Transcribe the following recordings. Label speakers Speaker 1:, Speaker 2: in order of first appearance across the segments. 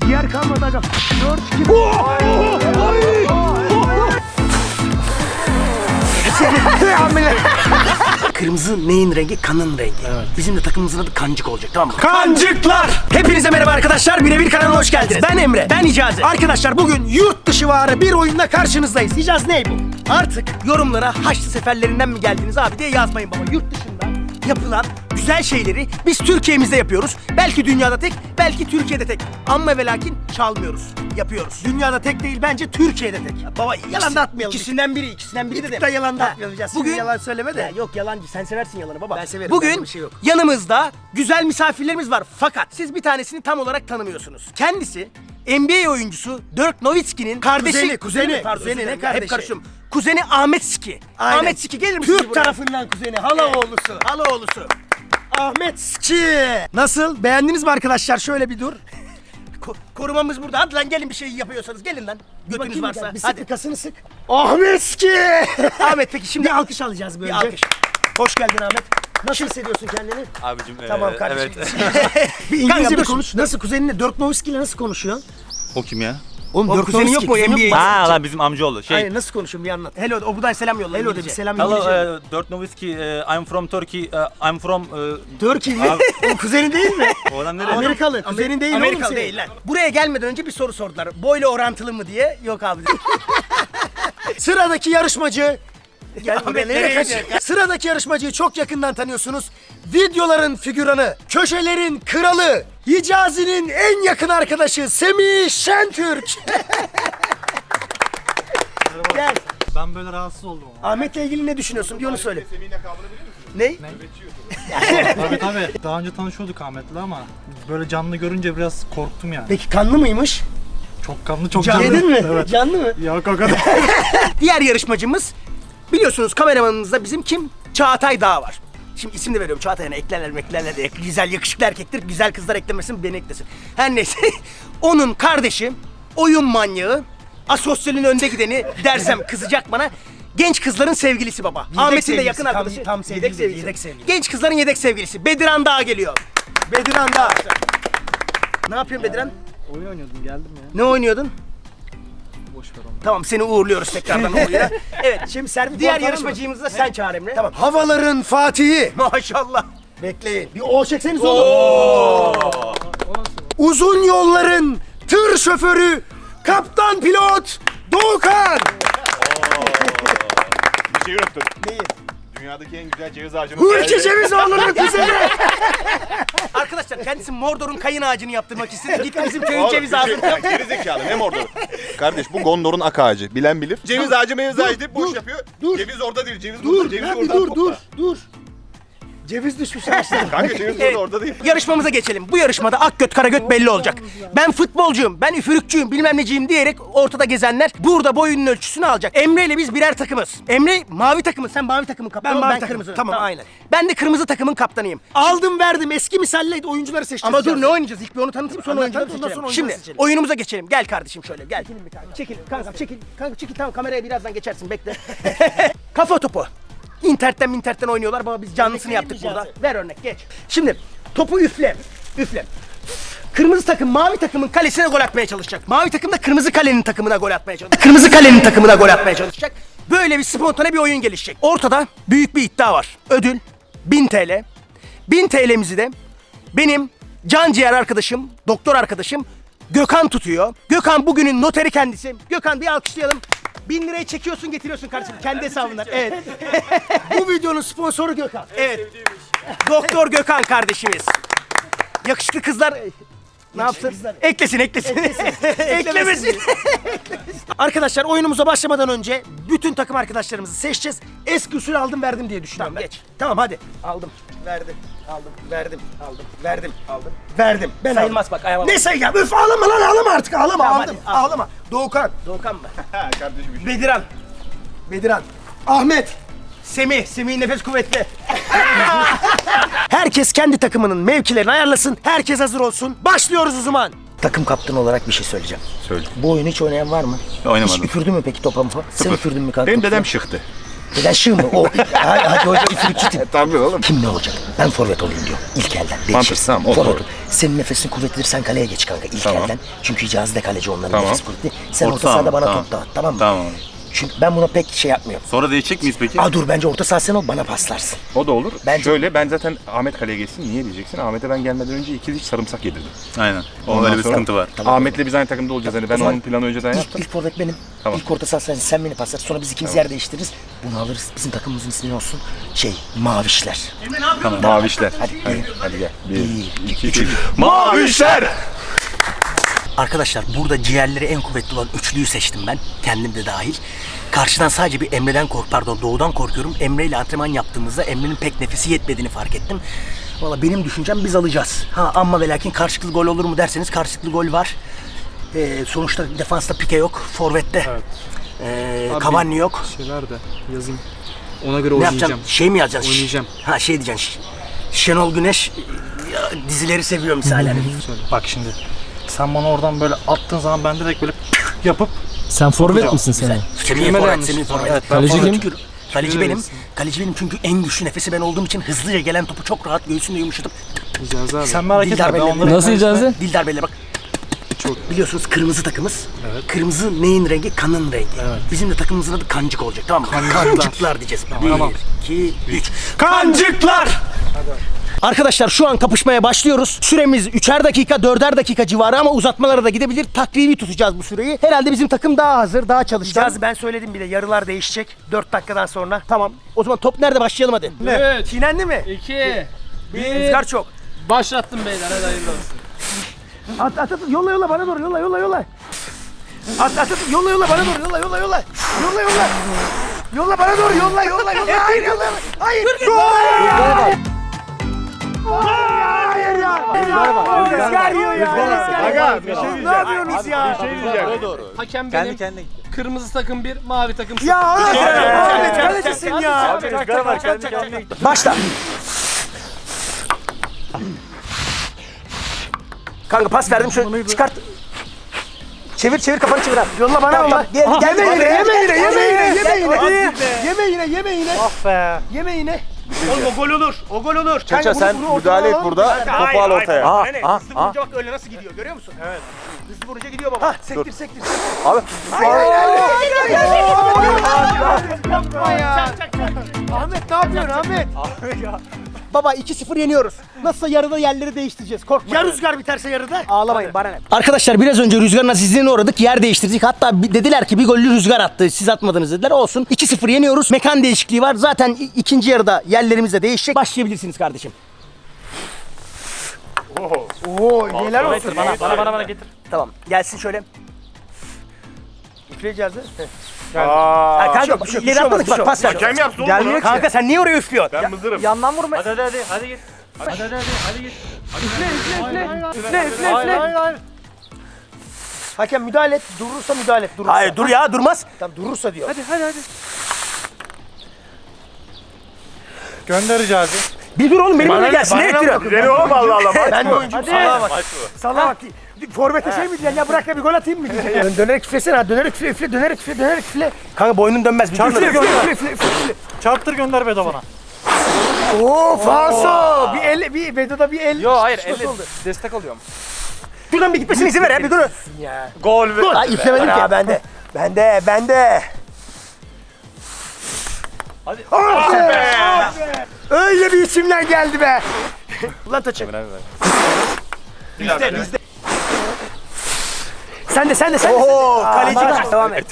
Speaker 1: Diğer kalmadı aga. 4 2 Kırmızı neyin rengi? Kanın rengi. Bizim de takımımızın adı kancık olacak tamam mı? Kancıklar! Hepinize merhaba arkadaşlar. Birebir kanalına hoş geldiniz. Ben Emre. Ben Hicazi. Arkadaşlar bugün yurt dışı varı bir oyunla karşınızdayız. Hicazi ne bu? Artık yorumlara Haçlı seferlerinden mi geldiniz abi diye yazmayın baba. Yurt dışında yapılan güzel şeyleri biz Türkiye'mizde yapıyoruz. Belki dünyada tek, belki Türkiye'de tek. Ama ve lakin çalmıyoruz. Yapıyoruz. Dünyada tek değil bence Türkiye'de tek. baba yalan da atmayalım. İkisinden biri, ikisinden biri de. yalan da atmayalım. Bugün yalan söyleme de. yok yalancı. Sen seversin yalanı baba. Ben severim. Bugün bir şey yok. yanımızda güzel misafirlerimiz var. Fakat siz bir tanesini tam olarak tanımıyorsunuz. Kendisi NBA oyuncusu Dirk Nowitzki'nin kardeşi.
Speaker 2: Kuzeni, kuzeni.
Speaker 1: Pardon,
Speaker 2: Kuzeni,
Speaker 1: kuzeni,
Speaker 2: ne
Speaker 1: Hep
Speaker 2: kardeşi?
Speaker 1: karışıyorum. Kuzeni Ahmet Ski.
Speaker 2: Aynen.
Speaker 1: Ahmet Ski gelir misin?
Speaker 2: Türk tarafından kuzeni, Halaoğlu'su.
Speaker 1: Halaoğlu'su.
Speaker 2: Ahmet Ski. Nasıl? Beğendiniz mi arkadaşlar? Şöyle bir dur.
Speaker 1: Ko- korumamız burada. Hadi lan gelin bir şey yapıyorsanız gelin lan. Götünüz varsa.
Speaker 2: bir sık
Speaker 1: Hadi.
Speaker 2: yakasını sık. Ahmet Ski.
Speaker 1: Ahmet peki şimdi
Speaker 2: bir alkış alacağız
Speaker 1: bir
Speaker 2: böyle.
Speaker 1: alkış. Hoş geldin Ahmet.
Speaker 2: Nasıl hissediyorsun kendini?
Speaker 3: Abicim
Speaker 2: Tamam
Speaker 3: eee,
Speaker 2: kardeşim.
Speaker 3: Evet.
Speaker 2: bir İngilizce
Speaker 1: Kanka,
Speaker 2: bir
Speaker 1: dur.
Speaker 2: konuş. Nasıl kuzeninle? Dirk Nowitzki'yle nasıl konuşuyorsun?
Speaker 3: o kim ya?
Speaker 2: Oğlum
Speaker 1: O kuzenin yok mu? NBA?
Speaker 3: Ha lan bizim amcaoğlu. Şey.
Speaker 2: Hayır nasıl konuşuyorsun bir anlat.
Speaker 1: Hello o buradan selam yolla.
Speaker 2: Hello de bir
Speaker 1: İngilizce.
Speaker 2: selam
Speaker 3: Hello,
Speaker 2: İngilizce.
Speaker 3: uh, Dirk Nowitzki. uh, I'm from Turkey. uh, I'm from... Uh,
Speaker 2: Türkiye mi? O kuzenin değil mi?
Speaker 3: o adam nerede?
Speaker 2: Amerikalı. Kuzenin değil oğlum
Speaker 1: Amerikalı
Speaker 2: senin.
Speaker 1: değil lan. Buraya gelmeden önce bir soru sordular. Boyla orantılı mı diye. Yok abi.
Speaker 2: Sıradaki yarışmacı Gel buraya nereye? Sıradaki yarışmacıyı çok yakından tanıyorsunuz. Videoların figüranı, köşelerin kralı, Hicazi'nin en yakın arkadaşı Semih Şentürk. Gel.
Speaker 4: Ben böyle rahatsız oldum ama.
Speaker 2: Ahmet'le ilgili ne düşünüyorsun? Bir onu söyle.
Speaker 1: ne?
Speaker 4: tabii tabii. Daha önce tanışıyorduk Ahmet'le ama böyle canlı görünce biraz korktum yani.
Speaker 2: Peki kanlı mıymış?
Speaker 4: Çok kanlı, çok
Speaker 2: Canlı.
Speaker 4: canlı.
Speaker 2: Yedin mi?
Speaker 4: Evet.
Speaker 2: Canlı mı?
Speaker 4: Yok o kadar.
Speaker 1: Diğer yarışmacımız biliyorsunuz kameramanımızda bizim kim? Çağatay Dağ var. Şimdi isim de veriyorum Çağatay'a eklerler meklerler de güzel yakışıklı erkektir. Güzel kızlar eklemesin beni eklesin. Her neyse onun kardeşi oyun manyağı asosyalin önde gideni dersem kızacak bana. Genç kızların sevgilisi baba. Ahmet'in de
Speaker 2: sevgilisi,
Speaker 1: yakın
Speaker 2: tam-
Speaker 1: arkadaşı.
Speaker 2: tam sevgili değil, yedek sevgili.
Speaker 1: Genç kızların yedek sevgilisi. Bediran Dağ geliyor.
Speaker 2: Bediran da.
Speaker 1: Ne yapıyorsun Bediran?
Speaker 4: Oyun oynuyordum geldim ya.
Speaker 1: Ne oynuyordun?
Speaker 4: Boş ver onu.
Speaker 1: Tamam seni uğurluyoruz tekrardan oraya. Evet.
Speaker 2: Şimdi servis
Speaker 1: Diğer yarışmacımızı da sen çağır Emre.
Speaker 2: Tamam. Havaların Fatihi.
Speaker 1: Maşallah.
Speaker 2: Bekleyin. Bir o çekseniz oğlum. Uzun yolların tır şoförü, kaptan pilot Doğukan.
Speaker 5: Bir şey unuttun.
Speaker 2: Neyi?
Speaker 5: Dünyadaki en güzel ceviz ağacını
Speaker 2: Hırçı Cevizoğlu'nun kuzeni.
Speaker 1: Arkadaşlar kendisi Mordor'un kayın ağacını yaptırmak istedi. Gitti bizim köyün
Speaker 5: Oğlum,
Speaker 1: ceviz ağacını.
Speaker 5: Geri zekalı ne mordoru? Kardeş bu Gondor'un ak ağacı. Bilen bilir. Ceviz ağacı meviz ağacı deyip boş
Speaker 2: dur,
Speaker 5: yapıyor.
Speaker 2: dur.
Speaker 5: Ceviz orada değil. Ceviz burada.
Speaker 2: dur,
Speaker 5: Ceviz
Speaker 2: bir
Speaker 5: oradan
Speaker 2: dur,
Speaker 5: topla.
Speaker 2: dur, dur. Ceviz düşmüş ağaçtan.
Speaker 5: Kanka ceviz
Speaker 1: Evet,
Speaker 5: orada değil.
Speaker 1: Yarışmamıza geçelim. Bu yarışmada ak göt kara göt belli olacak. Ben futbolcuyum, ben üfürükçüyüm, bilmem neciyim diyerek ortada gezenler burada boyunun ölçüsünü alacak. Emre ile biz birer takımız. Emre mavi takımı, sen mavi takımın kaptanı,
Speaker 2: Ben
Speaker 1: ben,
Speaker 2: mavi takım.
Speaker 1: kırmızı.
Speaker 2: Tamam, aynen.
Speaker 1: Ben de kırmızı takımın kaptanıyım.
Speaker 2: Aldım verdim eski misalle oyuncuları seçeceğiz.
Speaker 1: Ama dur ne oynayacağız? İlk bir onu tanıtayım sonra
Speaker 2: Anlat,
Speaker 1: oyuncuları seçelim.
Speaker 2: sonra
Speaker 1: Şimdi
Speaker 2: seçelim.
Speaker 1: oyunumuza geçelim. Gel kardeşim şöyle gel. Çekil kanka çekil. Kanka çekil tamam kameraya birazdan geçersin bekle. Kafa topu. İnternetten internetten oynuyorlar baba biz canlısını yaptık burada. Ver örnek geç. Şimdi topu üfle. Üfle. Kırmızı takım mavi takımın kalesine gol atmaya çalışacak. Mavi takım da kırmızı kalenin takımına gol atmaya çalışacak. Kırmızı kalenin takımına gol atmaya çalışacak. Böyle bir spontane bir oyun gelişecek. Ortada büyük bir iddia var. Ödül 1000 TL. 1000 TL'mizi de benim can ciğer arkadaşım, doktor arkadaşım Gökhan tutuyor. Gökhan bugünün noteri kendisi. Gökhan bir alkışlayalım. 1000 lirayı çekiyorsun getiriyorsun kardeşim kendi hesabından. Evet.
Speaker 2: Bu videonun sponsoru Gökhan.
Speaker 1: Evet. Doktor Gökhan kardeşimiz. Yakışıklı kızlar ne yapsın? Eklesin, eklesin. Eklemesin.
Speaker 2: Arkadaşlar oyunumuza başlamadan önce bütün takım arkadaşlarımızı seçeceğiz. Eski usul aldım verdim diye düşünüyorum
Speaker 1: Tamam, geç.
Speaker 2: Tamam hadi.
Speaker 1: Aldım.
Speaker 2: Verdim, aldım, verdim, aldım, verdim, aldım, verdim. Ben
Speaker 1: Sayılmaz
Speaker 2: aldım.
Speaker 1: bak, ayağıma
Speaker 2: Ne sayacağım? Üf ağlama lan ağlama artık ağlama
Speaker 1: Tamam,
Speaker 2: aldım.
Speaker 1: hadi, al.
Speaker 2: ağlama. Doğukan,
Speaker 1: Doğukan mı?
Speaker 5: Kardeşim şey.
Speaker 1: Bediran.
Speaker 2: Bediran, Ahmet.
Speaker 1: Semih. Semih'in nefes kuvvetli.
Speaker 2: Herkes kendi takımının mevkilerini ayarlasın. Herkes hazır olsun. Başlıyoruz o zaman. Takım kaptanı olarak bir şey söyleyeceğim.
Speaker 5: Söyle.
Speaker 2: Bu oyunu hiç oynayan var mı?
Speaker 5: Oynamadım.
Speaker 2: Hiç üfürdün mü peki topa mı? Sen üfürdün mü kanka?
Speaker 5: Benim dedem şıktı.
Speaker 2: Şığ mı? O. Hadi, hadi hoca ifrit
Speaker 5: Tabii oğlum.
Speaker 2: Kim ne olacak? Ben forvet olayım diyor. İlk elden. Değişir.
Speaker 5: Tamam,
Speaker 2: Forvet ol. Senin nefesin kuvvetlidir sen kaleye geç kanka ilk
Speaker 5: Tamam.
Speaker 2: elden. Çünkü Hicazi de kaleci onların
Speaker 5: Tamam.
Speaker 2: nefes kuvvetli. Sen orta,
Speaker 3: Orta
Speaker 2: sahada
Speaker 3: ama,
Speaker 2: bana
Speaker 3: tamam.
Speaker 2: top dağıt tamam mı?
Speaker 3: Tamam.
Speaker 2: Çünkü ben buna pek şey yapmıyorum.
Speaker 3: Sonra değişecek miyiz peki?
Speaker 2: Aa dur bence orta saha sen ol bana paslarsın.
Speaker 5: O da olur.
Speaker 2: Bence-
Speaker 5: Şöyle ben zaten Ahmet kaleye geçsin. Niye diyeceksin? Ahmet'e ben gelmeden önce iki diş sarımsak yedirdim.
Speaker 3: Aynen. Onun
Speaker 5: Ondan
Speaker 3: öyle bir
Speaker 5: sonra
Speaker 3: sıkıntı var.
Speaker 5: Ahmet'le biz aynı takımda olacağız. Hani ben
Speaker 2: zaman
Speaker 5: onun planı önceden
Speaker 2: İlk,
Speaker 5: yaptım.
Speaker 2: ilk forvet benim.
Speaker 5: Tamam.
Speaker 2: İlk orta saha sen, sen beni paslarsın. Sonra biz ikimiz yer değiştiririz. Bunu alırız. Bizim takımımızın ismi ne olsun? Şey Mavişler.
Speaker 5: Mavişler.
Speaker 2: Hadi gelin.
Speaker 5: Hadi gel.
Speaker 2: Bir,
Speaker 5: Bir, iki, üç. Mavişler!
Speaker 1: Arkadaşlar burada ciğerleri en kuvvetli olan üçlüyü seçtim ben. Kendim de dahil. Karşıdan sadece bir Emre'den kork, pardon Doğu'dan korkuyorum. Emre ile antrenman yaptığımızda Emre'nin pek nefesi yetmediğini fark ettim. Valla benim düşüncem biz alacağız. Ha ama ve lakin karşılıklı gol olur mu derseniz karşılıklı gol var. Ee, sonuçta defansta pike yok. Forvet'te ee, Cavani yok.
Speaker 4: Şeyler de yazayım. Ona göre
Speaker 1: Ne
Speaker 4: oynayacağım.
Speaker 1: Şey mi yazacaksın?
Speaker 4: Oynayacağım.
Speaker 1: Ha şey diyeceksin. Şenol Güneş dizileri seviyor misal.
Speaker 4: Bak şimdi. Sen bana oradan böyle attığın zaman ben direkt böyle yapıp
Speaker 6: Sen forvet misin sen?
Speaker 1: Semih
Speaker 4: Kelime
Speaker 1: forvet,
Speaker 4: yanlış.
Speaker 1: Semih forvet.
Speaker 4: Evet,
Speaker 6: ben Kaleci
Speaker 1: Forvet
Speaker 6: kim?
Speaker 1: çünkü- Kaleci benim.
Speaker 4: öylesin.
Speaker 1: Kaleci benim çünkü en güçlü nefesi ben olduğum için hızlıca gelen topu çok rahat göğsünle yumuşatıp
Speaker 4: Hicazi abi. Sen merak
Speaker 1: Dil
Speaker 4: etme ben
Speaker 1: darbeleri-
Speaker 4: onları
Speaker 6: Nasıl icazi?
Speaker 1: dil darbeyle bak. Çok. Biliyorsunuz kırmızı takımız. Kırmızı neyin rengi? Kanın rengi. Bizim de takımımızın adı kancık olacak tamam mı? Kancıklar diyeceğiz. Bir,
Speaker 4: Tamam.
Speaker 1: iki, üç. Kancıklar! Arkadaşlar şu an kapışmaya başlıyoruz. Süremiz 3'er dakika, 4'er dakika civarı ama uzatmalara da gidebilir. Takribi tutacağız bu süreyi. Herhalde bizim takım daha hazır, daha çalışacağız. ben söyledim bile yarılar değişecek 4 dakikadan sonra. Tamam. O zaman top nerede başlayalım hadi.
Speaker 6: Evet.
Speaker 1: Çiğnendi mi?
Speaker 6: 2
Speaker 1: Rüzgar çok.
Speaker 6: Başlattım beyler hadi hayırlı olsun.
Speaker 1: At at at yolla yolla bana doğru yolla yolla yolla. At at at yolla yolla bana doğru yolla yolla yolla. Yolla yolla. Yolla bana doğru yolla yolla yolla. Hayır yolla. Hayır. Hayır. Hayır ya. Rüzgar yiyor ya.
Speaker 5: Aga bir şey
Speaker 1: Ne yapıyorsunuz ya?
Speaker 6: Hakem benim. Kırmızı takım bir, mavi takım sıfır.
Speaker 1: Ya Ahmet kalecisin ya. Başla. Kanka pas verdim şöyle çıkart. Çevir çevir kafanı çevir abi. Yolla bana yolla. Gel, gel, yeme yine yeme yine yeme yine yeme yine. Yeme yine yeme yine.
Speaker 4: Ah be.
Speaker 1: Yeme yine. Oğlum o gol olur. O gol olur. Kanka,
Speaker 5: sen müdahale et burada, topu al ortaya.
Speaker 1: Aa, aa, Hızlı vurunca bak öyle nasıl gidiyor görüyor musun? Evet. Hızlı vurunca gidiyor baba. Ha, sektir sektir.
Speaker 5: Abi.
Speaker 1: Yapma ya. Ahmet ne yapıyorsun Ahmet? Baba 2-0 yeniyoruz. Nasılsa yarıda yerleri değiştireceğiz. Korkma. Ya rüzgar biterse yarıda? Ağlamayın bana ne? Arkadaşlar biraz önce rüzgarın azizliğine uğradık. Yer değiştirdik. Hatta bir- dediler ki bir gollü rüzgar attı. Siz atmadınız dediler. Olsun. 2-0 yeniyoruz. Mekan değişikliği var. Zaten i- ikinci yarıda yerlerimiz de değişecek. Başlayabilirsiniz kardeşim. Oo, neler olsun.
Speaker 6: Bana bana bana, bana getir.
Speaker 1: Tamam. Gelsin şöyle. Üfleyeceğiz değil mi?
Speaker 5: Aa.
Speaker 1: Ha, kanka bak, ileri atmadık bak pas ver.
Speaker 5: Hakem yapsın oğlum bunu.
Speaker 1: Kanka sen niye oraya üflüyorsun?
Speaker 5: Ben mızırım.
Speaker 6: Yandan vurma. Hadi hadi hadi hadi git. Hadi hadi hadi hadi git. Üfle üfle üfle. Üfle üfle üfle.
Speaker 1: Hakem müdahale et. Durursa müdahale et. Durursa. Hayır dur ya durmaz. Tamam durursa diyor.
Speaker 6: Hadi hadi hadi.
Speaker 4: Gönder Hicazi.
Speaker 1: Bir dur oğlum benim önüme gelsin. Ne ettiriyorsun?
Speaker 5: Güzel oğlum Allah Allah.
Speaker 1: Ben de oyuncuyum. Salaha bak. Salaha bak. Forvet'e şey mi diyeceksin ya bırak da bir gol atayım mı diyeceksin? Dön, dönerek üflesene ha. Dönerek üfle üfle dönerek üfle dönerek üfle. Kanka boynun dönmez. Bir
Speaker 4: Çarptır
Speaker 1: üfle, üfle,
Speaker 4: gönder.
Speaker 1: üfle, üfle, üfle.
Speaker 4: Çarptır gönder Bedo bana.
Speaker 1: Oo falso. Bir el bir Vedat'a bir el.
Speaker 6: Yo hayır elle destek alıyorum.
Speaker 1: Şuradan bir gitmesine izin ver ya bir dur.
Speaker 6: Gol be.
Speaker 1: Ay üflemedim ki. bende. Bende bende. Hadi. Öyle bir içimden geldi be. Ulan taçı. Bizde bizde. Sen de sen de sen de. Oo kaleci kaç devam et.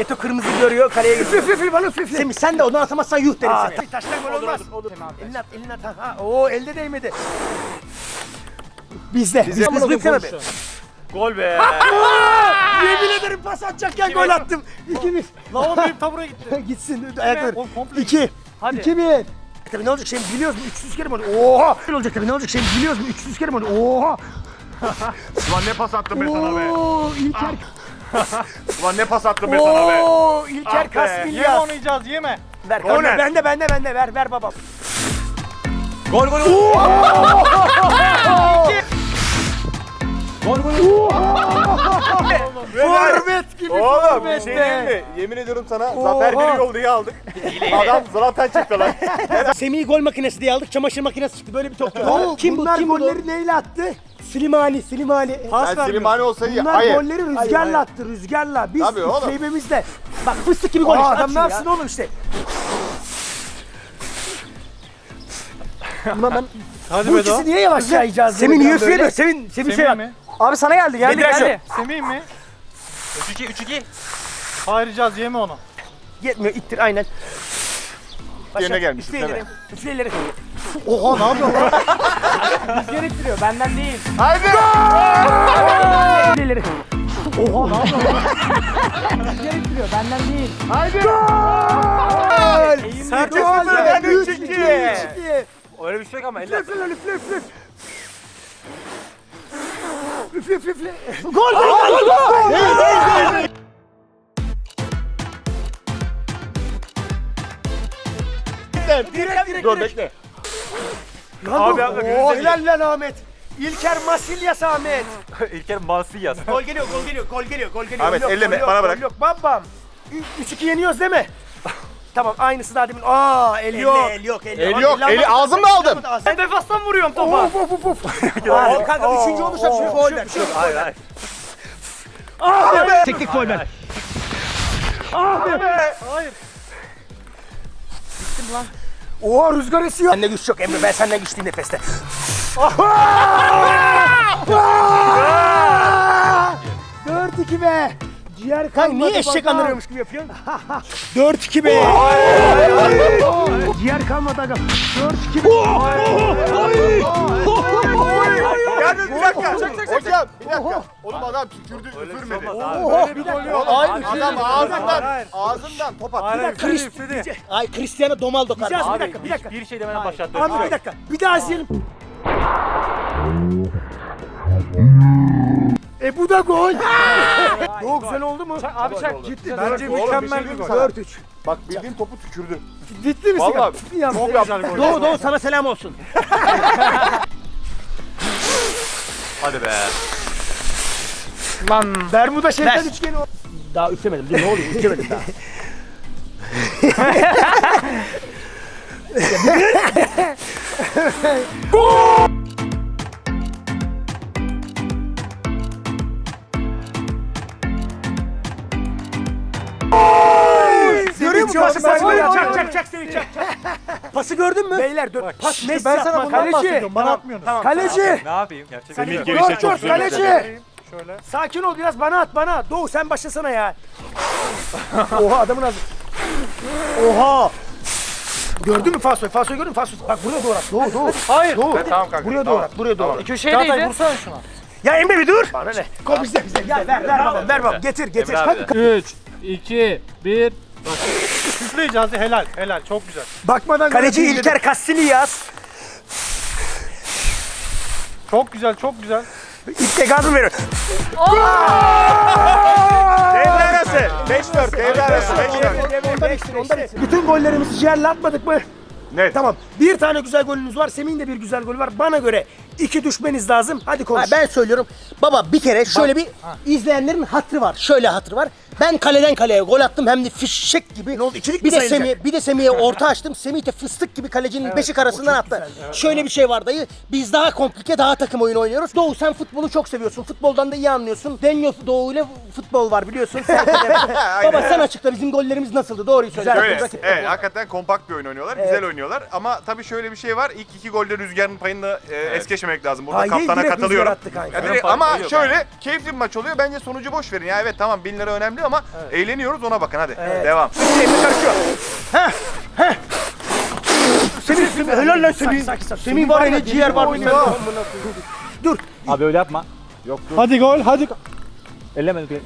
Speaker 1: Eto kırmızı görüyor kaleye gidiyor. Üf üf üf bana üf üf. Semih sen de onu atamazsan yuh derim seni. Taştan gol olmaz. Olur, Elini at elini at. Ha. Oo elde değmedi. Bizde. Bizde. Bizde. Bizde. Bizde.
Speaker 6: Gol be.
Speaker 1: Yemin ederim pas atacakken gol attım. 2-1.
Speaker 4: Lan o benim tabura gitti.
Speaker 1: Gitsin ayakları.
Speaker 4: Oğlum komple
Speaker 1: 2.
Speaker 6: Hadi.
Speaker 1: 2-1. Tabii ne olacak şimdi biliyoruz mu? 300 kere mi oldu? Oha! Ne olacak tabii ne olacak şimdi biliyoruz mu? 300 kere mi oldu? Oha!
Speaker 5: Ulan ne pas attım ben sana be.
Speaker 1: Oo, İlker.
Speaker 5: Ulan ne pas attım ben sana be.
Speaker 1: Oo, İlker
Speaker 5: Ah be.
Speaker 1: Kasmin
Speaker 4: Yeme
Speaker 1: ya.
Speaker 4: onu Hicazi yeme.
Speaker 1: Ver
Speaker 5: Gol
Speaker 1: kanka.
Speaker 5: ver.
Speaker 1: Bende bende bende ver ver babam.
Speaker 6: Gol gol.
Speaker 1: Forvet
Speaker 2: gibi
Speaker 5: Oğlum bir şey diyeyim mi? Yemin ediyorum sana Zafer bir yol diye aldık. Adam Zlatan çıktı lan.
Speaker 1: Semih'i gol makinesi diye aldık. Çamaşır makinesi çıktı. Böyle bir top. Kim bu?
Speaker 2: bunlar
Speaker 1: Kim bu?
Speaker 2: golleri neyle attı?
Speaker 1: Slimani, Slimani.
Speaker 5: Ben Silimani olsaydı
Speaker 2: Bunlar
Speaker 5: hayır.
Speaker 2: golleri rüzgarla attı rüzgarla. Biz
Speaker 5: Tabii oğlum.
Speaker 2: üflememizle.
Speaker 1: Bak fıstık gibi gol
Speaker 2: Aa,
Speaker 1: işte.
Speaker 2: adam ne yapsın
Speaker 1: ya.
Speaker 2: oğlum işte.
Speaker 1: Buna ben...
Speaker 4: Hadi
Speaker 2: Bu ikisi niye yavaş yayacağız?
Speaker 1: Semih niye
Speaker 2: böyle?
Speaker 1: üfleyemiyor? Semih, Semih şey yap.
Speaker 4: mi?
Speaker 6: Abi sana geldi geldi
Speaker 1: Bedir
Speaker 6: geldi.
Speaker 4: Semih mi?
Speaker 3: 3-2 3-2.
Speaker 4: Hayır Caz yeme onu.
Speaker 1: Yetmiyor ittir aynen.
Speaker 5: Yerine gelmiş.
Speaker 1: Üfle
Speaker 5: üfleme.
Speaker 4: Oha ne yapıyorsun lan?
Speaker 6: Rüzgar ittiriyor benden değil.
Speaker 5: Haydi.
Speaker 1: Üfle ileri.
Speaker 6: Rüzgar ittiriyor benden değil.
Speaker 2: Sert
Speaker 5: Gol!
Speaker 2: 3
Speaker 5: iki.
Speaker 2: 2 3 2.
Speaker 3: Öyle bir şey yok ama eller.
Speaker 2: Üfle lan üfle üfle. Üfle üfle üfle.
Speaker 5: Direkt direkt. Dur bekle.
Speaker 2: Abi Oo helal lan Ahmet. İlker Masilyas Ahmet.
Speaker 3: İlker Mansiyas.
Speaker 1: Gol geliyor, gol geliyor, gol geliyor, gol geliyor.
Speaker 5: Ahmet,
Speaker 1: Gol yok,
Speaker 5: elleme,
Speaker 1: gol yok,
Speaker 5: bana
Speaker 1: gol
Speaker 5: bırak.
Speaker 1: Yok, bam bam. 3-2 yeniyoruz değil mi? tamam aynısı daha demin. Aa el yok. El yok, el yok.
Speaker 5: El yok. Eli ağzımda aldım.
Speaker 6: Ben defastan vuruyorum topa.
Speaker 2: Of of of of.
Speaker 1: Aa, kanka üçüncü olursa şu gol ver. Şu
Speaker 3: Hayır hayır.
Speaker 1: teknik gol ver.
Speaker 2: Oha rüzgar esiyor.
Speaker 1: Bende güç yok Emre, ben senden güçlüyüm nefeste.
Speaker 2: 4-2 be. Ciğer kalmadı
Speaker 1: niye eşek anırıyormuş gibi yapıyorsun? 4-2 be.
Speaker 2: Ciğer kalmadı aga. 4-2 be.
Speaker 5: Yalnız bir dakika. Hocam bir dakika. Oğlum adam tükürdü üfürmedi.
Speaker 2: Oha bir dakika.
Speaker 5: Oğlum adam ağzından ağzından top attı.
Speaker 4: Hayır üfledi üfledi.
Speaker 1: Ay Cristiano Domaldo kardeşim.
Speaker 2: bir dakika bir dakika.
Speaker 3: Bir şey demeden başlattı.
Speaker 2: Abi bir dakika. Bir daha izleyelim. E bu da gol. Doğu güzel oldu mu?
Speaker 6: Abi çak.
Speaker 2: Gitti.
Speaker 4: Bence
Speaker 5: bir şey
Speaker 4: mükemmel bir gol.
Speaker 5: sana.
Speaker 2: 4-3.
Speaker 5: Bak bildiğin topu tükürdü.
Speaker 2: Ciddi misin?
Speaker 5: Vallahi
Speaker 2: Ya,
Speaker 5: çok yaptı.
Speaker 1: Doğu Doğu sana selam olsun.
Speaker 3: Hadi be.
Speaker 6: Lan.
Speaker 2: Bermuda şeytan
Speaker 1: Ver.
Speaker 2: üçgeni. o-
Speaker 1: Daha üflemedim. Dur ne oluyor? Üflemedim daha. Pası pası böyle çak çak çak seni çak. Pası gördün mü?
Speaker 2: Beyler dört. Pas Messi
Speaker 4: ben sana bundan
Speaker 2: Kaleci.
Speaker 4: bahsediyorum. Bana atmıyorsun.
Speaker 2: Kaleci.
Speaker 3: Ne yapayım? Gerçekten.
Speaker 5: Semih
Speaker 2: Dört
Speaker 5: çok güzel.
Speaker 2: kaleci.
Speaker 4: Şöyle.
Speaker 2: Sakin ol biraz bana at bana. Doğu sen başlasana ya. Oha adamın ağzı. Oha. Gördün mü Faso'yu? Faso'yu gördün mü? Faso. Bak buraya doğru at. Doğu doğu.
Speaker 6: Hayır.
Speaker 2: Doğu.
Speaker 5: Tamam kanka.
Speaker 2: Buraya doğru at. Buraya doğru at.
Speaker 6: Köşeye
Speaker 4: Çağatay
Speaker 6: değdi.
Speaker 4: vursana şuna.
Speaker 1: Ya Emre bir dur.
Speaker 2: Bana ne? Kol bizde bizde. Ya ver ver babam ver babam. Getir getir. Hadi.
Speaker 4: 3, 2, 1. Üfle Cazı helal helal çok güzel.
Speaker 2: Bakmadan
Speaker 1: Kaleci İlker Casillas.
Speaker 4: Çok güzel çok güzel.
Speaker 1: İlk gazı veriyor.
Speaker 5: Devre arası. 5-4. Devre arası. 5-4.
Speaker 2: Ondan eksik, ondan eksik. Bütün gollerimizi ciğerle atmadık mı?
Speaker 5: Net.
Speaker 2: Tamam. Bir tane güzel golünüz var. Semih'in de bir güzel golü var. Bana göre iki düşmeniz lazım. Hadi konuş.
Speaker 1: Ha, ben söylüyorum. Baba bir kere şöyle bir izleyenlerin hatırı var. Şöyle hatırı var. Ben kaleden kaleye gol attım hem de fişek gibi.
Speaker 2: Ne oldu, ikilik mi
Speaker 1: bir de
Speaker 2: sayılacak?
Speaker 1: Semih, bir de Semih'e orta açtım. Semih de fıstık gibi kalecinin beşik arasından attı. Şöyle bir şey var dayı. Biz daha komplike, daha takım oyunu oynuyoruz. Doğu sen futbolu çok seviyorsun. Futboldan da iyi anlıyorsun. Denyo Doğu ile futbol var biliyorsun. Sen Baba sen açıkla bizim gollerimiz nasıldı? Doğruyu söyle. Rakip-
Speaker 5: evet hakikaten kompakt bir oyun oynuyorlar, güzel oynuyorlar ama tabii şöyle bir şey var, ilk iki golde rüzgarın payını da e, es geçmemek lazım. Burada
Speaker 2: Hayır,
Speaker 5: kaptana
Speaker 2: direkt
Speaker 5: katılıyorum.
Speaker 2: attı kanka.
Speaker 5: Ya direkt- ama şöyle keyifli bir maç oluyor, bence sonucu boş verin. Ya evet tamam bin lira önemli ama eğleniyoruz ona bakın hadi. Devam.
Speaker 1: Semih, Semih, helal lan Semih. Semih var ya ne ciğer var. Dur.
Speaker 3: Abi öyle yapma.
Speaker 4: Hadi gol hadi.
Speaker 3: Ellemedim.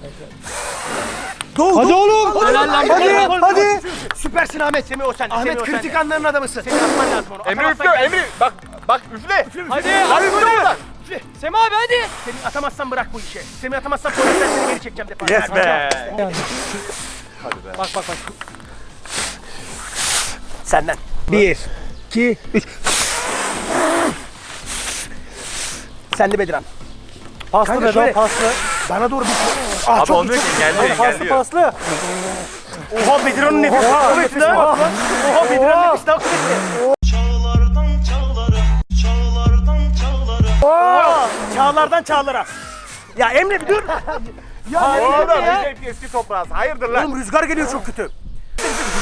Speaker 2: Doğu,
Speaker 4: Hadi oğlum.
Speaker 2: Hadi, hadi.
Speaker 1: Süpersin Ahmet. Semih o sen.
Speaker 2: Ahmet
Speaker 1: Semih
Speaker 2: kritik anların adamısın.
Speaker 1: Senin atman lazım onu.
Speaker 5: Emre üfle. Emre bak bak üfle.
Speaker 6: Hadi.
Speaker 5: Hadi üfle oradan.
Speaker 6: Semih abi hadi.
Speaker 1: Semih atamazsan bırak bu işi. Semih atamazsan polisten seni geri çekeceğim defa.
Speaker 3: Yes be.
Speaker 4: Bak bak bak.
Speaker 1: Senden. Bir, iki, üç. Sen de Bediran.
Speaker 4: Paslı
Speaker 1: Kanka
Speaker 4: Bedo
Speaker 1: şöyle-
Speaker 4: paslı.
Speaker 2: Bana doğru bir... Aa,
Speaker 5: Abi
Speaker 2: çok
Speaker 5: olmuyor ki engelliyor engelliyor.
Speaker 4: Paslı.
Speaker 2: Oha Bedirhan'ın nefesi daha kuvvetli lan. Oha Bedirhan'ın nefesi daha kuvvetli. Oo, Çağlardan çağlara. Ya Emre bir dur. ya
Speaker 5: Oğlum
Speaker 2: ya.
Speaker 5: Recep eski toprağız. Hayırdır lan?
Speaker 2: Oğlum rüzgar geliyor çok kötü.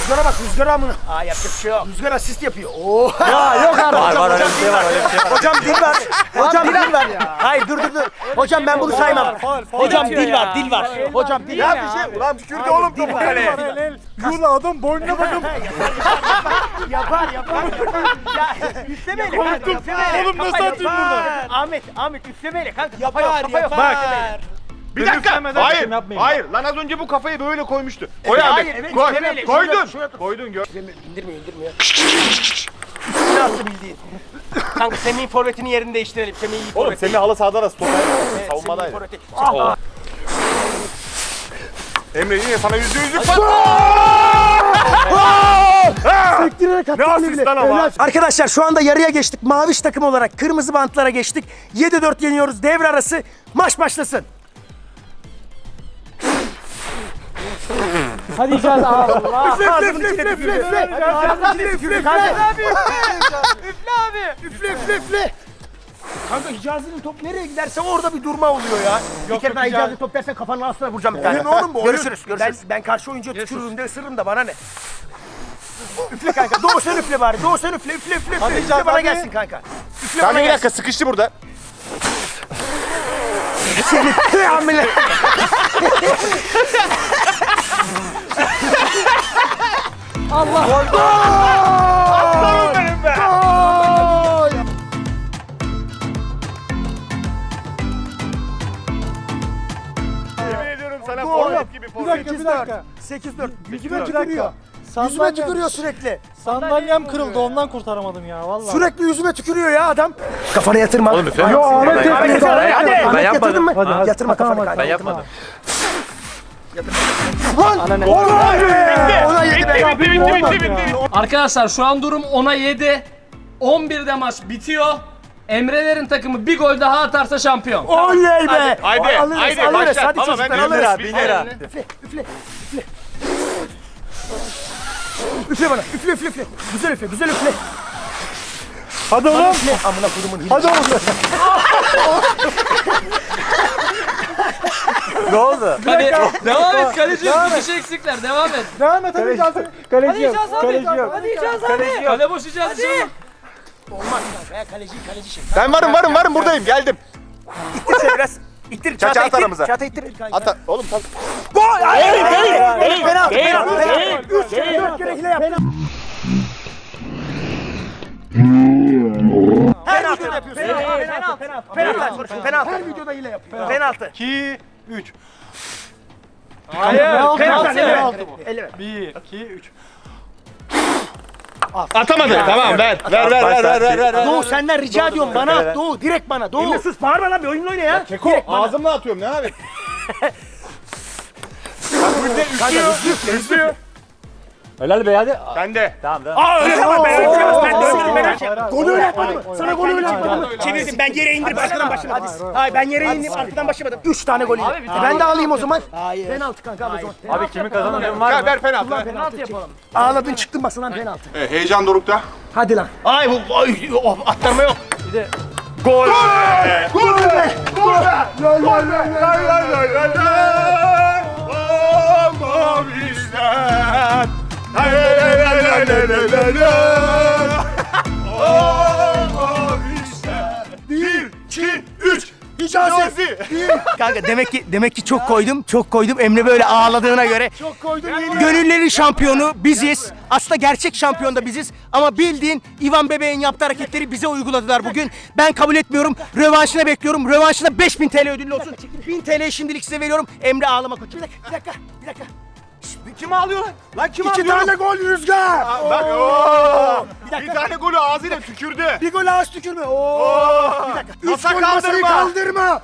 Speaker 2: Rüzgara bak rüzgara amına. Aa yapacak bir şey yok. Rüzgar asist yapıyor. Oo. Ya yok artık.
Speaker 3: Var var öyle bir şey var öyle bir şey var.
Speaker 2: Hocam dil var. Hocam dil var. Hayır dur dur dur. Hocam ben bunu saymam. Hocam dil var dil var. Hocam dil
Speaker 5: Ya
Speaker 2: var.
Speaker 5: bir şey. Ulan tükürdü oğlum topu kaleye.
Speaker 4: Yula adam boynuna bakın.
Speaker 2: Yapar yapar yapar. Ya üflemeyle kanka. Üflemeyle.
Speaker 4: Oğlum nasıl
Speaker 2: yapar.
Speaker 4: burada?
Speaker 2: Ahmet Ahmet üflemeyle kanka. Kafa yok kafa yok.
Speaker 4: Bak.
Speaker 5: Bir dakika. Hayır.
Speaker 4: yapmayın.
Speaker 5: Hayır. Lan az önce bu kafayı böyle koymuştu. Koy abi.
Speaker 2: hayır, evet,
Speaker 5: Koy.
Speaker 2: üflemeyle.
Speaker 5: Koydun.
Speaker 2: Şurada- şurada-
Speaker 5: Koydun gör.
Speaker 2: İndirmiyor indirmiyor. Ne attı bildiğin. Kanka Semih'in forvetinin yerini değiştirelim. Semih'in iyi
Speaker 5: Oğlum
Speaker 2: forveti.
Speaker 5: Semih halı sahada da stoper.
Speaker 2: Evet,
Speaker 5: Savunmadaydı.
Speaker 2: Forveti. Ah,
Speaker 5: Emre yine sana yüzde yüzlük pas. Ne asist lan ama.
Speaker 2: Arkadaşlar şu anda yarıya geçtik. Maviş takım olarak kırmızı bantlara geçtik. 7-4 yeniyoruz. Devre arası. Maç başlasın.
Speaker 4: Hadi İcaz Allah.
Speaker 2: Üfle üfle üfle üfle üfle. İçine tükürdü kanka. Üfle abi. Üfle üfle üfle. Kanka Hicazi'nin top nereye giderse orada bir durma oluyor ya. bir kere daha Hicazi top dersen kafanın altına vuracağım bir tane.
Speaker 5: Oyun oğlum bu, oyun.
Speaker 2: Görüşürüz. görüşürüz. Ben, ben karşı oyuncuya tükürürüm de ısırırım da bana ne. üfle kanka. Doğu sen üfle bari. Doğu sen üfle üfle üfle. üfle. Üfle bana gelsin kanka. Üfle bana
Speaker 5: Kanka bir
Speaker 2: gelsin.
Speaker 5: dakika sıkıştı burada.
Speaker 2: Amele.
Speaker 5: Aslanım benim be. Yemin ediyorum sana forvet gibi
Speaker 4: Bir
Speaker 5: forvet.
Speaker 4: dakika bir dakika.
Speaker 2: 8-4.
Speaker 4: Yüzüme tükürüyor.
Speaker 2: Yüzüme
Speaker 4: Sandalyem,
Speaker 2: tükürüyor sürekli.
Speaker 4: sandalyem kırıldı ondan kurtaramadım ya vallahi.
Speaker 2: Sürekli yüzüme tükürüyor ya adam. Kafana yatırma.
Speaker 5: Oğlum üfle.
Speaker 2: Yo Ahmet
Speaker 5: Ben-
Speaker 2: Ahmet
Speaker 5: Ben-
Speaker 2: hadi. Ahmet
Speaker 3: Ben
Speaker 2: yatırdın
Speaker 3: yapmadım.
Speaker 2: mı? Yatırma kafanı.
Speaker 3: Ben yapmadım.
Speaker 2: Lan! Ona yedi. Ona yedi be.
Speaker 5: Bitti bitti bitti bitti.
Speaker 6: Arkadaşlar şu an durum 10'a 7. 11'de maç bitiyor. Emre'lerin takımı bir gol daha atarsa şampiyon.
Speaker 2: Oley be.
Speaker 5: Haydi,
Speaker 2: Alırız,
Speaker 5: haydi,
Speaker 2: alırız.
Speaker 5: başlat.
Speaker 2: Hadi
Speaker 5: Ama
Speaker 2: çocuklar
Speaker 5: ben
Speaker 2: alırız.
Speaker 5: bin lira,
Speaker 2: Üfle, üfle, üfle, üfle. Bana, üfle, üfle, üfle. Güzel üfle, güzel üfle.
Speaker 4: Hadi oğlum.
Speaker 2: Üfle. Amına kodumun
Speaker 4: Hadi oğlum.
Speaker 5: Ne oldu?
Speaker 6: Hadi devam et kaleci. Bir kişi eksikler devam et.
Speaker 4: Devam et hadi İcaz. Kaleci yok. Kaleci yok.
Speaker 6: Kale boş İcaz
Speaker 2: kanka ya, kaleci, kaleci şey.
Speaker 5: Ben varım varım varım buradayım geldim.
Speaker 2: İttir sen biraz. İttir,
Speaker 5: Çağatay at
Speaker 2: ittir.
Speaker 5: aramıza.
Speaker 2: Çağatay ittir.
Speaker 5: Ata oğlum.
Speaker 2: Gol! Hayır, hayır, hayır. Penaltı, penaltı, penaltı. Üç kere, dört kere hile yaptı. Her videoda yapıyorsun. Penaltı, penaltı, penaltı, penaltı. Her videoda hile yapıyor. Penaltı.
Speaker 4: 2 3.
Speaker 2: Hayır, penaltı.
Speaker 4: penaltı.
Speaker 2: Elime.
Speaker 4: 1 2 3.
Speaker 5: Atamadı. Tamam ver. Ver ver ver ver ver ver.
Speaker 2: Doğu senden rica ediyorum bana at Doğu direkt bana Doğu. Emre sus bağırma lan bir oyun oyna ya.
Speaker 5: Keko ağzımla atıyorum ne abi?
Speaker 2: Kanka hızlı hızlı.
Speaker 3: Helal be hadi.
Speaker 5: Ben de.
Speaker 2: Aa öyle yapma ben öyle ben dönmedim ben
Speaker 4: hayır, hayır.
Speaker 2: Golü öyle yapmadım. Sana golü öyle yapmadım.
Speaker 4: hayır,
Speaker 2: Çevirdim ben yere indirip arkadan başlamadım. Hayır ben yere indirip arkadan başlamadım. 3 tane gol. E, Ben de alayım o zaman. Hayır. Penaltı kanka al o zaman.
Speaker 3: Abi kimin kazanacağını var mı?
Speaker 5: ver penaltı.
Speaker 2: Penaltı yapalım. Ağladın çıktın masadan penaltı.
Speaker 5: Heyecan dorukta.
Speaker 2: Hadi lan. Ay bu ay, oh, atlarma yok.
Speaker 5: Gol. Gol be. Gol be. Lay lay lay lay bir, iki, üç. Hicazi.
Speaker 2: Kanka demek ki demek ki çok koydum. Çok koydum. Emre böyle ağladığına göre. Çok koydum. Gönüllerin şampiyonu biziz. Aslında gerçek şampiyon da biziz. Ama bildiğin Ivan Bebeğin yaptığı hareketleri bize uyguladılar bugün. Ben kabul etmiyorum. Rövanşını bekliyorum. Rövanşına 5000 TL ödülün olsun. 1000 TL şimdilik size veriyorum. Emre ağlama koçum. Bir dakika. Bir dakika. Bir dakika.
Speaker 5: Kim ağlıyor lan? Lan kim
Speaker 2: İki
Speaker 5: ağlıyor?
Speaker 2: tane gol rüzgar.
Speaker 5: Bak ooo.
Speaker 2: Bir
Speaker 5: Bir
Speaker 2: dakika.
Speaker 5: tane golü ağzıyla tükürdü.
Speaker 2: Bir gol ağız tükürme. Oo. Bir dakika. Üç
Speaker 5: Masa
Speaker 2: gol masayı
Speaker 5: kaldırma.
Speaker 2: kaldırma.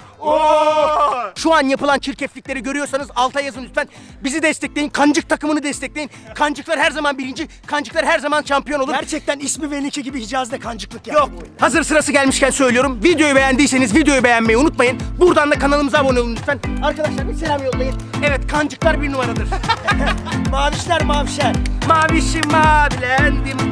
Speaker 1: Şu an yapılan çirkeflikleri görüyorsanız alta yazın lütfen. Bizi destekleyin. Kancık takımını destekleyin. Kancıklar her zaman birinci. Kancıklar her zaman şampiyon olur.
Speaker 2: Gerçekten ismi Veliki gibi Hicaz'da kancıklık
Speaker 1: Yok.
Speaker 2: yaptı.
Speaker 1: Hazır sırası gelmişken söylüyorum. Videoyu beğendiyseniz videoyu beğenmeyi unutmayın. Buradan da kanalımıza abone olun lütfen. Arkadaşlar bir selam yollayın. Evet kancıklar bir numaradır.
Speaker 2: Mavişler mavişler.
Speaker 1: Mavişim mavilendim.